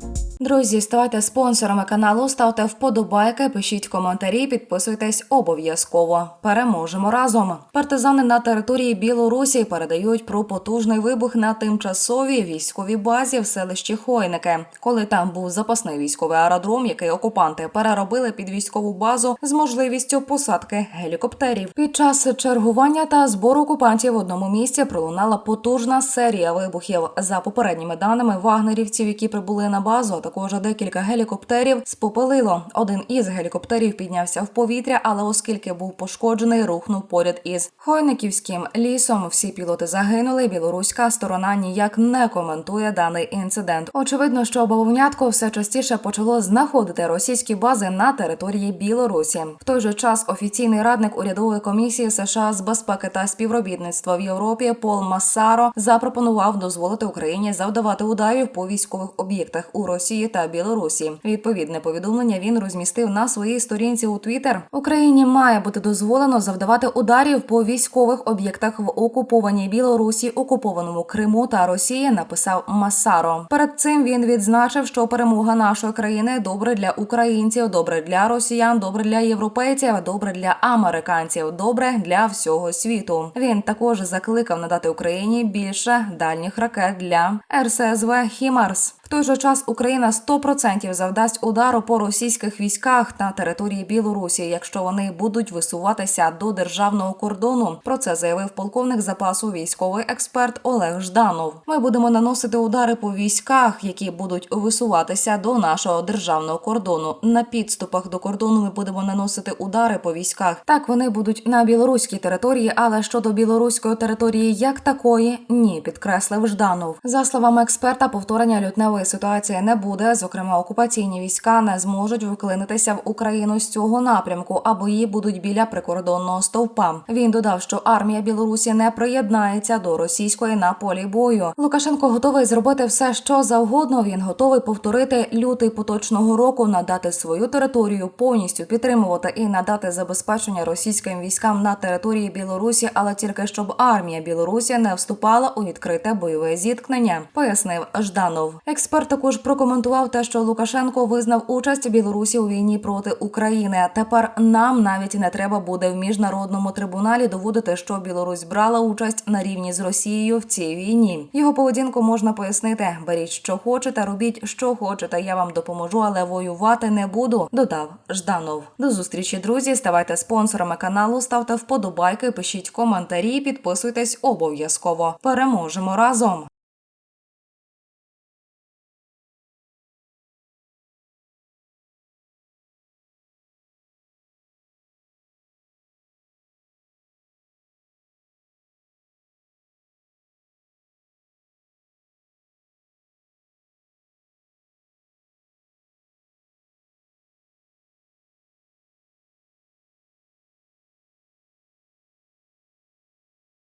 Música Друзі, ставайте спонсорами каналу, ставте вподобайки, пишіть коментарі, підписуйтесь обов'язково. Переможемо разом. Партизани на території Білорусі передають про потужний вибух на тимчасовій військовій базі в селищі Хойники, коли там був запасний військовий аеродром, який окупанти переробили під військову базу з можливістю посадки гелікоптерів. Під час чергування та збору окупантів в одному місці пролунала потужна серія вибухів. За попередніми даними вагнерівців, які прибули на базу, також декілька гелікоптерів спопелило. Один із гелікоптерів піднявся в повітря, але оскільки був пошкоджений, рухнув поряд із Хойниківським лісом. Всі пілоти загинули. Білоруська сторона ніяк не коментує даний інцидент. Очевидно, що бавовнятко все частіше почало знаходити російські бази на території Білорусі. В той же час офіційний радник урядової комісії США з безпеки та співробітництва в Європі Пол Массаро запропонував дозволити Україні завдавати ударів по військових об'єктах у Росії та Білорусі. Відповідне повідомлення він розмістив на своїй сторінці у Твіттер. Україні має бути дозволено завдавати ударів по військових об'єктах в окупованій Білорусі, окупованому Криму та Росії. Написав Массаро. Перед цим він відзначив, що перемога нашої країни добре для українців, добре для росіян, добре для європейців, добре для американців, добре для всього світу. Він також закликав надати Україні більше дальніх ракет для РСЗВ Хімарс. Той же час Україна 100% завдасть удару по російських військах на території Білорусі, якщо вони будуть висуватися до державного кордону. Про це заявив полковник запасу військовий експерт Олег Жданов. Ми будемо наносити удари по військах, які будуть висуватися до нашого державного кордону. На підступах до кордону ми будемо наносити удари по військах. Так вони будуть на білоруській території, але щодо білоруської території як такої, ні, підкреслив Жданов. За словами експерта, повторення лютневої ситуації не буде. Зокрема, окупаційні війська не зможуть вклинитися в Україну з цього напрямку, або її будуть біля прикордонного стовпа. Він додав, що армія Білорусі не приєднається до російської на полі бою. Лукашенко готовий зробити все, що завгодно. Він готовий повторити лютий поточного року, надати свою територію, повністю підтримувати і надати забезпечення російським військам на території Білорусі, але тільки щоб армія Білорусі не вступала у відкрите бойове зіткнення, пояснив Жданов. Експерт також прокоментував те, що Лукашенко визнав участь Білорусі у війні проти України. Тепер нам навіть не треба буде в міжнародному трибуналі доводити, що Білорусь брала участь на рівні з Росією в цій війні. Його поведінку можна пояснити: беріть, що хочете, робіть, що хочете. Я вам допоможу, але воювати не буду. Додав Жданов. До зустрічі, друзі. Ставайте спонсорами каналу, ставте вподобайки, пишіть коментарі, підписуйтесь обов'язково. Переможемо разом.